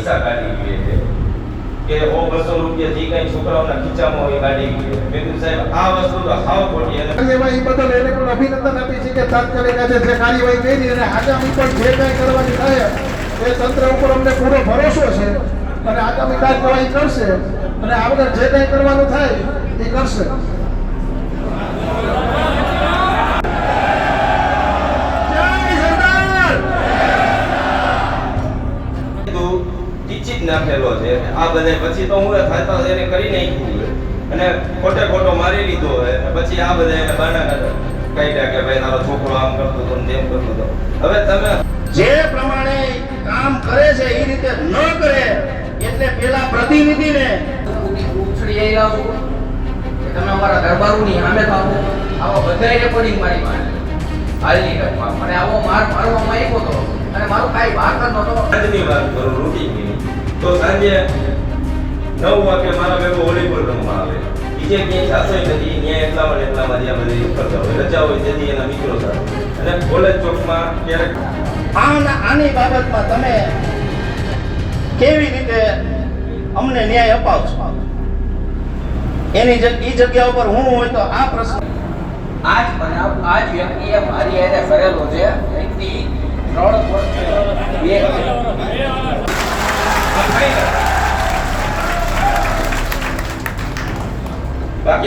પૈસા કાઢી ગયે છે. કે ઓ બસો રૂપિયા જે કઈ છોકરાઓના ખીચામાં હોય કાઢી ગયે મેં કીધું, સાહેબ, આ વસ્તુ તો હાવ ખોટી અને એમાં એ બદલ એને પણ અભિનંદન આપી છે કે તાત્કાલિક આજે જે કાર્યવાહી કરી અને આગામી પણ જે કાંઈ કરવાની થાય, એ તંત્ર ઉપર અમને પૂરો ભરોસો છે. અને આગામી કાર્યવાહી કરશે અને આગળ જે કાંઈ કરવાનું થાય, એ કરશે. નાખેલો છે. આ બધા પછી તો હું થતા એને કરી નાખ્યું અને ખોટે ખોટો મારી લીધો હોય પછી આ બધા એને બાના કાઢ્યા કે ભાઈ તારો છોકરો આમ કરતો હતો તેમ કરતો હતો. હવે તમે જે પ્રમાણે કામ કરે છે એ રીતે ન કરે એટલે પેલા પ્રતિનિધિને ઉછળી આવી તમે અમારા દરબારોની સામે થાઓ. આવા બધાય રેકોર્ડિંગ મારી પાસે હાલની ઘટમાં. મને આવો માર મારવામાં આવ્યો હતો અને મારું કાંઈ વાત જ નહોતો. આજની વાત કરું રૂટીનની તો સાંજે નવ વાગે મારા ભેગો વોલીબોલ રમવા આવે. બીજે ક્યાંય જાતો નથી. ત્યાં એટલામાં ને એટલામાં જ્યાં બધી કરતા હોય. રજા હોય તેથી એના મિત્રો સાથે. અને કોલેજ ચોકમાં ક્યારેક આના આની બાબતમાં તમે કેવી રીતે અમને ન્યાય અપાવશો? એની એ જગ્યા ઉપર હું હોય તો આ પ્રશ્ન આજ બનાવ આજ વ્યક્તિએ મારી એને કરેલો છે. વ્યક્તિ ત્રણ વર્ષ બે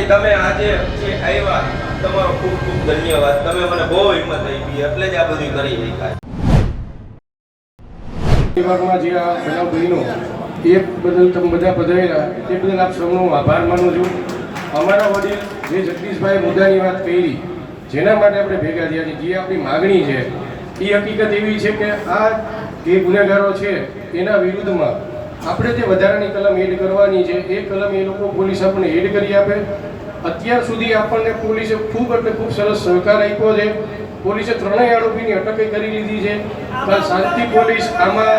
બાકી તમે આજે આવ્યા તમારો ખૂબ ખૂબ ધન્યવાદ. તમે મને બહુ હિંમત આપી, એટલે જ આ બધું કરી શકાય. વિભાગમાં જે આ બનાવ બન્યો, એ બદલ તમે બધા પધાર્યા. તે બદલ આપ સૌનો આભાર માનું છું. અમારા વડીલ જે જગદીશભાઈ મુદ્દાની વાત કરી, જેના માટે આપણે ભેગા થયા છે જે આપણી માગણી છે, એ હકીકત એવી છે કે આ જે ગુનેગારો છે, એના વિરુદ્ધમાં આપણે જે વધારાની કલમ એડ કરવાની છે, એ કલમ એ લોકો પોલીસ આપણને એડ કરી આપે. અત્યાર સુધી આપણને પોલીસે ખૂબ એટલે ખૂબ સરસ સહકાર આપ્યો છે. પોલીસે ત્રણેય આરોપીની અટક કરી લીધી છે. શાંતિ પોલીસ આમાં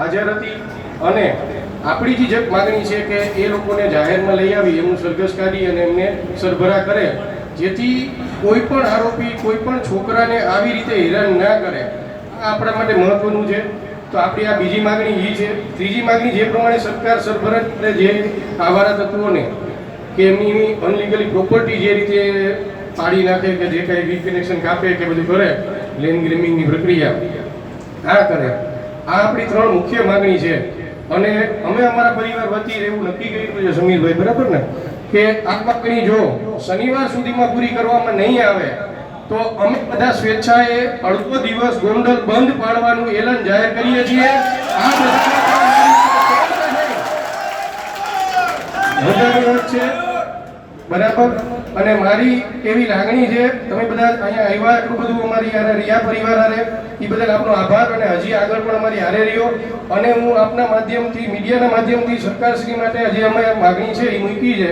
હાજર હતી. અને આપણી જે માગણી છે કે એ લોકોને જાહેરમાં લઈ આવી, એમનું સરઘસ અને એમને સરભરા કરે. જેથી કોઈ પણ આરોપી, કોઈ પણ છોકરાને આવી રીતે હેરાન ના કરે. આ આપણા માટે મહત્વનું છે. તો આપણી આ બીજી માગણી એ છે. ત્રીજી માગણી જે પ્રમાણે સરકાર સરભરા જે આવારા તત્વોને કે એમની અનલીગલી પ્રોપર્ટી જે રીતે પાડી નાખે કે જે કાંઈ વી કનેક્શન કાપે કે બધું કરે લેન્ડ ગ્રેમિંગની પ્રક્રિયા, આ કરે. આ આપણી ત્રણ મુખ્ય માગણી છે. અને અમે અમારા પરિવાર વતી એવું નક્કી કર્યું છે સમીરભાઈ, બરાબર ને? કે આ માગણી જો શનિવાર સુધીમાં પૂરી કરવામાં નહીં આવે, તો અમે બધા સ્વેચ્છાએ અડધો દિવસ ગોંડલ બંધ પાડવાનું એલાન જાહેર કરીએ છીએ. આ બધા છે બરાબર? અને મારી એવી લાગણી છે, તમે બધા અહીંયા આવ્યા, એટલું બધું અમારી યારે રિયા પરિવાર હારે, એ બદલ આપનો આભાર અને હજી આગળ પણ અમારી હારે રહ્યો. અને હું આપના માધ્યમથી, મીડિયાના માધ્યમથી સરકારશ્રી માટે હજી અમે માગણી છે, એ મૂકી છે.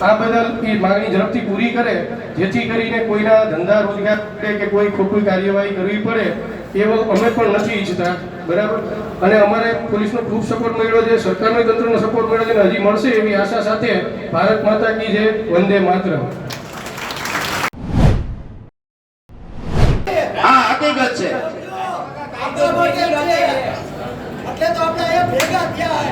આ બદલ એ માગણી ઝડપથી પૂરી કરે, જેથી કરીને કોઈના ધંધા રોજગાર કે કોઈ ખોટી કાર્યવાહી કરવી પડે. એવો અમે પણ નથી ઈચ્છતા બરાબર? અને અમારે પોલીસનો ખૂબ સપોર્ટ મળ્યો છે સરકારનો તંત્રનો સપોર્ટ મળ્યો છે અને હજી મળશે એવી આશા સાથે ભારત માતા કી જય વંદે માત્ર આ હકીકત છે. એટલે તો આપણે અહીંયા ભેગા થયા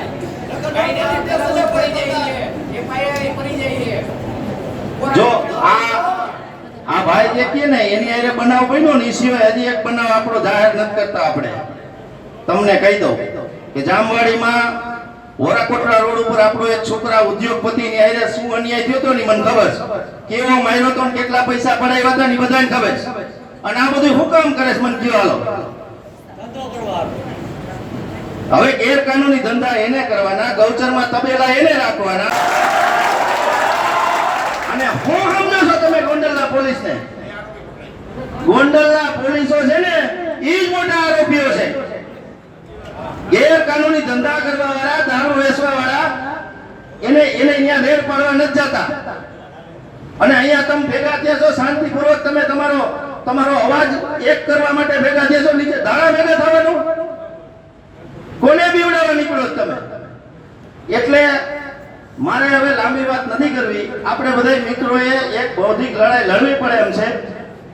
જો આ ભાઈ જે કે ને, એની હારે બનાવ બન્યો ને એ સિવાય હજી એક બનાવ આપણો જાહેર નથી કરતા આપણે. તમને કહી દઉં કે જામવાડીમાં વોરાકોટડા રોડ ઉપર આપણો એક છોકરા ઉદ્યોગપતિની હારે શું અન્યાય થયો હતો ને મને ખબર છે. કેવો માર્યો તો કેટલા પૈસા પડાવ્યા હતા ને બધાને ખબર છે. અને આ બધું હું કામ કરે છે, મને કયો હાલો. હવે ગેરકાનૂની ધંધા એને કરવાના, ગૌચરમાં તબેલા એને રાખવાના. અને હું સમજો તમે ગોંડલના પોલીસને? ગોંડલના પોલીસો છે ને એ જ મોટા આરોપીઓ છે. ગેરકાનૂની ધંધા કરવા વાળા દારૂ વેચવા વાળા એને એને અહીંયા રેડ પાડવા નથી જતા. અને અહીંયા તમે ભેગા થયા છો, શાંતિપૂર્વક તમે તમારો તમારો અવાજ એક કરવા માટે ભેગા થયા છો, નીચે ધારા ભેગા થવાનું. કોને બીવડાવવા નીકળો તમે? એટલે મારે હવે લાંબી વાત નથી કરવી. આપણે બધા મિત્રોએ એક બૌદ્ધિક લડાઈ લડવી પડે એમ છે.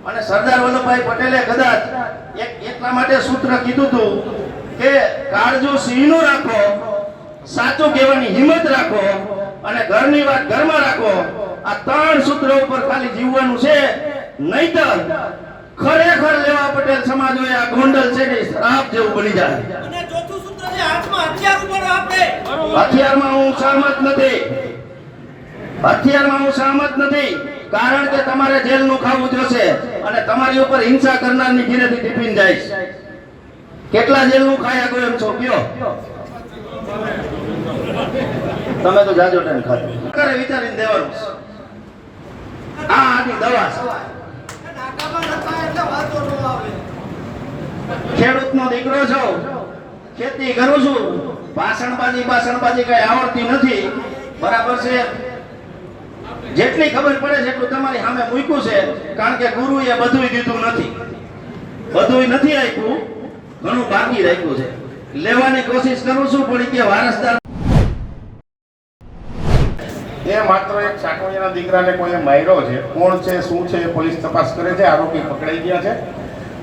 અને સરદાર વલ્લભભાઈ પટેલે કદાચ એક એટલા માટે સૂત્ર કીધું હતું કે કાળજો સિંહનું રાખો, સાચું કહેવાની હિંમત રાખો અને ઘરની વાત ઘરમાં રાખો. આ ત્રણ સૂત્રો ઉપર ખાલી જીવવાનું છે. નહીતર ખરેખર લેવા પટેલ સમાજોએ આ ગોંડલ છે કે શ્રાપ જેવું બની જાય. હથિયારમાં હું સહમત નથી. હથિયારમાં હું સહમત નથી, કારણ કે તમારે જેલનું ખાવું જોશે અને તમારી ઉપર હિંસા કરનારની ઘીરેથી ટિફિન જાય કેટલા જેલનું ખાયા ગયો એમ છો? કયો? તમે તો જાજો ટાઈમ ખાતો કરે વિચારીને દેવાનું આ આની દવા ખેડૂત નો દીકરો છો. ખેતી કરું છું. ભાષણબાજી ભાષણબાજી કઈ આવડતી નથી. બરાબર છે? જેટલી ખબર પડે છે એટલું તમારી સામે મૂક્યું છે. કારણ કે ગુરુએ બધુંય દીધું નથી. બધુંય નથી આપ્યું ઘણું બાકી રાખ્યું છે. લેવાની કોશિશ કરું છું, પણ કે વારસદાર એ માત્ર એક સાકવણીના દીકરાને કોઈએ માર્યો છે. કોણ છે, શું છે, એ પોલીસ તપાસ કરે છે. આરોપી પકડાઈ ગયા છે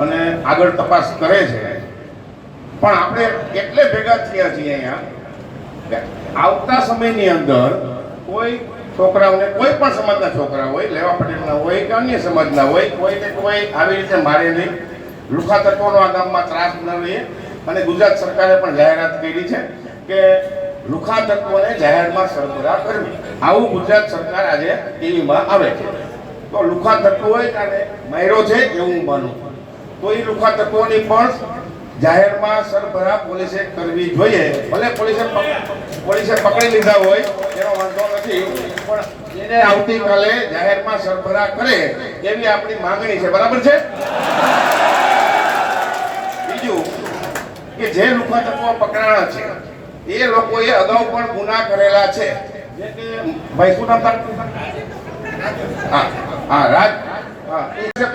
અને આગળ તપાસ કરે છે. પણ આપણે એટલે ભેગા થયા છીએ અહીંયા? આવતા સમયની અંદર કોઈ છોકરાઓને કોઈ પણ સમાજના છોકરા હોય, લેવા પટેલના હોય કે અન્ય સમાજના હોય, કોઈને કોઈ આવી રીતે મારે નહીં. લુખા તત્વોનો આ ગામમાં ત્રાસ ન રહીએ અને ગુજરાત સરકારે પણ જાહેરાત કરી છે કે લુખા તત્વોને જાહેરમાં સરભરા કરવી. આવું ગુજરાત સરકાર આજે ટીવીમાં આવે છે. તો લુખા તત્વો હોય ત્યારે માયરો છે એવું માનું તો એ લુખા તત્વોની પણ જાહેરમાં સરભરા પોલીસે કરવી જોઈએ. ભલે પોલીસે પોલીસે પકડી લીધા હોય, એનો વાંધો નથી, પણ એને આવતીકાલે જાહેરમાં સરભરા કરે એવી આપણી માંગણી છે. બરાબર છે? બીજું કે જે લુખા તત્વો પકડાણા છે, એ લોકોએ અગાઉ પણ ગુના કરેલા છે. જે કે ભાઈ શું નામ હા હા, રાજ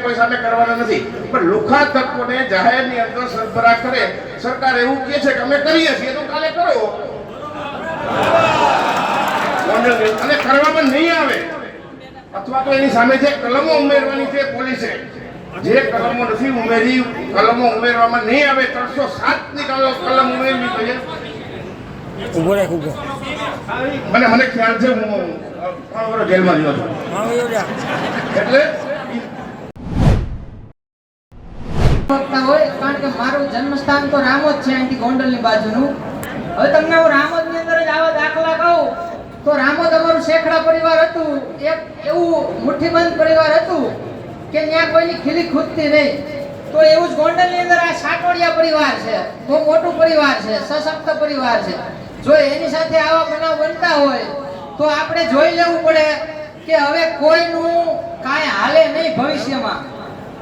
કોઈ સામે કરવાના નથી. પણ લુખા તત્વોને જાહેરની અંદર સરભરા કરે. સરકાર એવું કહે છે કે અમે કરીએ છીએ તો કાલે કરો. અને કરવામાં નહીં આવે. અથવા તો એની સામે જે કલમો ઉમેરવાની છે પોલીસે જે કલમો નથી ઉમેરી કલમો ઉમેરવામાં નહીં આવે ત્રણસો સાતની કલમ ઉમેરવી જોઈએ. મને મને ખ્યાલ છે હું ત્રણ વર્ષ જેલમાં રહ્યો છું. એટલે ઈ વખતા હોય કારણ કે મારું જન્મસ્થાન તો રામોદ છે અહીંથી ગોંડલની બાજુનું. હવે તમને હું રામોદની અંદર જ આવા દાખલા કહું, તો રામોદ અમારું શેખડા પરિવાર હતું, એક એવું મુઠ્ઠીબંધ પરિવાર હતું, કે ત્યાં કોઈની ખીલી ખૂદતી નહીં. તો એવું જ ગોંડલની અંદર આ સાટોડિયા પરિવાર છે, બહુ મોટું પરિવાર છે, સશક્ત પરિવાર છે. જો એની સાથે આવા બનાવ બનતા હોય, તો આપણે જોઈ લેવું પડે કે હવે કોઈનું કાંઈ હાલે નહીં ભવિષ્યમાં.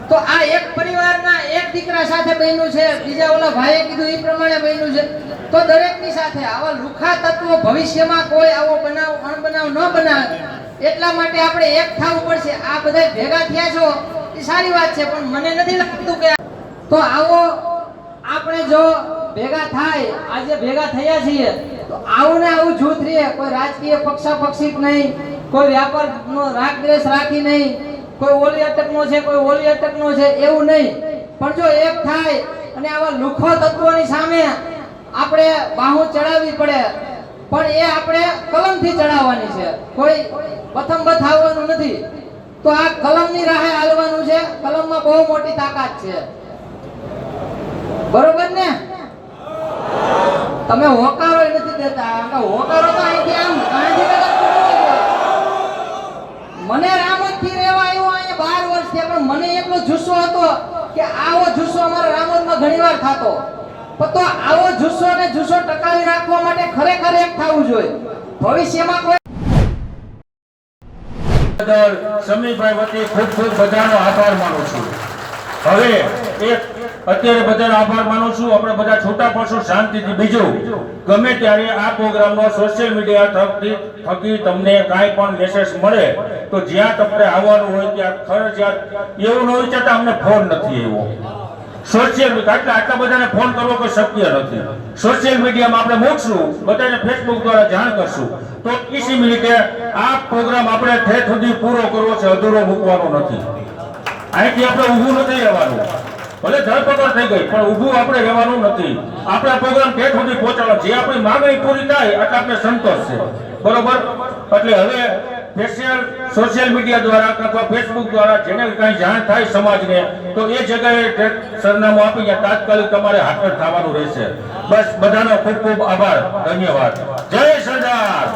તો આ એક પરિવારના એક દીકરા સાથે બન્યું છે, બીજા ઓલા ભાઈએ કીધું એ પ્રમાણે બન્યું છે. તો દરેકની સાથે આવા લુખા તત્વો ભવિષ્યમાં કોઈ આવો બનાવ, અણબનાવ ન બનાવે. એટલા માટે આપણે એક થવું પડશે. આ બધા ભેગા થયા છો એ સારી વાત છે, પણ મને નથી લાગતું કે તો આવો, આપણે જો ભેગા થાય, આજે ભેગા થયા છીએ, તો આવું ને આવું જૂથ રહીએ. કોઈ રાજકીય પક્ષાપક્ષિત નહીં, કોઈ વ્યાપારનો રાગ દ્વેષ રાખી નહીં. કોઈ ઓલી અટકનો છે, કોઈ ઓલી અટકનો છે, એવું નહીં. પણ જો એક થાય અને આવા લુખો તત્વોની સામે આપણે બાહુ ચડાવવી પડે, પણ એ આપણે કલમથી ચડાવવાની છે. કોઈ પ્રથમ બથાવવાનું નથી. તો આ કલમની રાહે હાલવાનું છે. કલમમાં બહુ મોટી તાકાત છે. બરોબર ને? તમે હોકારો નથી દેતા. હોકારો તો અહીંથી આમ. મને રામોદથી રહેવાય. બાર વર્ષ થયા પણ મને એટલો જુસ્સો હતો કે આવો જુસ્સો અમારા રામોદમાં ઘણીવાર થતો. પણ તો આવો જુસ્સો ને જુસ્સો ટકાવી રાખવા માટે ખરેખર એક થવું જોઈએ. ભવિષ્યમાં કોઈ સમીરભાઈ વતી ખૂબ ખૂબ બધાનો આભાર માનું છું. હવે એક અત્યારે બધાનો આભાર માનું છું. આપણે બધા છોટા પડશું, શાંતિથી. બીજું, ગમે ત્યારે આ પ્રોગ્રામનો સોશિયલ મીડિયા થકી થકી તમને કાંઈ પણ મેસેજ મળે, તો જ્યાં તમને આવવાનું હોય ત્યાં ફરજિયાત એવું ન વિચારતા અમને ફોન નથી એવો સોશિયલ મીડિયા આટલા બધાને ફોન કરવો કોઈ શક્ય નથી. સોશિયલ મીડિયામાં આપણે મૂકશું, બધાને ફેસબુક દ્વારા જાણ કરશું. તો ઇસી મિનિટે આ પ્રોગ્રામ આપણે ઠેઠ સુધી પૂરો કરવો છે, અધૂરો મૂકવાનો નથી. અહીંથી આપણે ઊભું નથી રહેવાનું. ભલે ધરપકડ થઈ ગઈ, પણ ઊભું આપણે રહેવાનું નથી. આપણા પ્રોગ્રામ ઠેઠ સુધી પહોંચાડવા જે આપણી માંગણી પૂરી થાય, એટલે આપણે સંતોષ છે. બરોબર? એટલે હવે સ્પેશિયલ સોશિયલ મીડિયા દ્વારા અથવા ફેસબુક દ્વારા જેને કાંઈ જાણ થાય સમાજને, તો એ જગ્યાએ સરનામું આપીને તાત્કાલિક તમારે હાજર થવાનું રહેશે. બસ બધાનો ખૂબ ખૂબ આભાર. ધન્યવાદ. જય સરદાર!